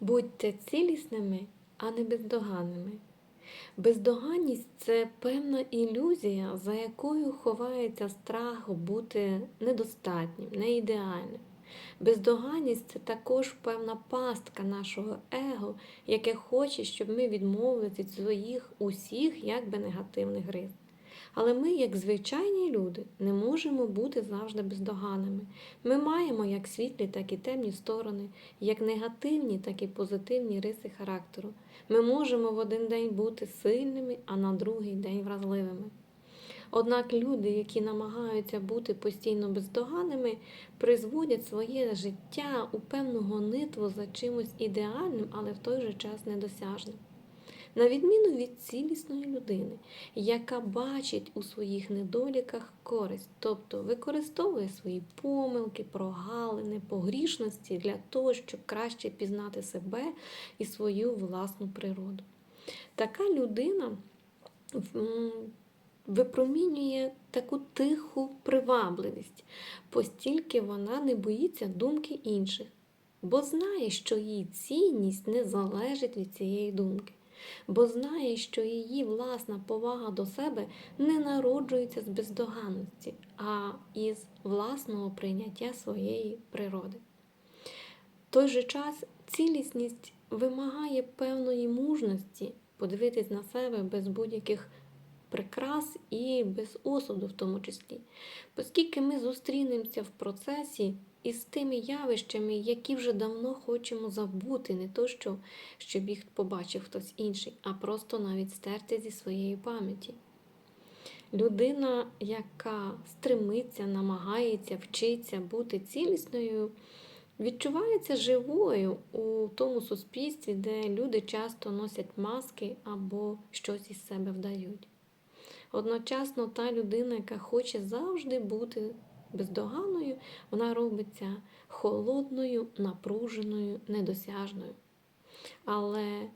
Будьте цілісними, а не бездоганними. Бездоганність це певна ілюзія, за якою ховається страх бути недостатнім, неідеальним. Бездоганність це також певна пастка нашого его, яке хоче, щоб ми відмовилися від своїх усіх якби негативних рис. Але ми, як звичайні люди, не можемо бути завжди бездоганними. Ми маємо як світлі, так і темні сторони, як негативні, так і позитивні риси характеру. Ми можемо в один день бути сильними, а на другий день вразливими. Однак люди, які намагаються бути постійно бездоганними, призводять своє життя у певну гонитву за чимось ідеальним, але в той же час недосяжним. На відміну від цілісної людини, яка бачить у своїх недоліках користь, тобто використовує свої помилки, прогалини, погрішності для того, щоб краще пізнати себе і свою власну природу. Така людина випромінює таку тиху привабливість, постільки вона не боїться думки інших, бо знає, що її цінність не залежить від цієї думки, бо знає, що її власна повага до себе не народжується з бездоганності, а із власного прийняття своєї природи. В той же час цілісність вимагає певної мужності подивитись на себе без будь-яких прикрас і без осуду, в тому числі, оскільки ми зустрінемося в процесі із тими явищами, які вже давно хочемо забути, не то що щоб їх побачив хтось інший, а просто навіть стерти зі своєї пам'яті. Людина, яка стремиться, намагається, вчиться бути цілісною, відчувається живою у тому суспільстві, де люди часто носять маски або щось із себе вдають. Одночасно та людина, яка хоче завжди бути бездоганною, вона робиться холодною, напруженою, недосяжною. Але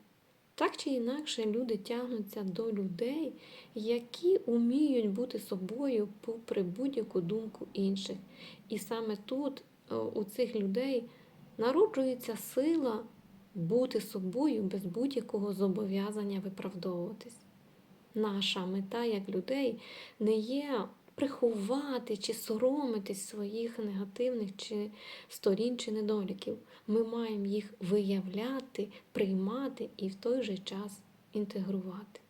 так чи інакше люди тягнуться до людей, які уміють бути собою попри будь-яку думку інших. І саме тут е, у цих людей народжується сила бути собою без будь-якого зобов'язання виправдовуватись. Наша мета як людей не є приховати чи соромитись своїх негативних чи сторін чи недоліків. Ми маємо їх виявляти, приймати і в той же час інтегрувати.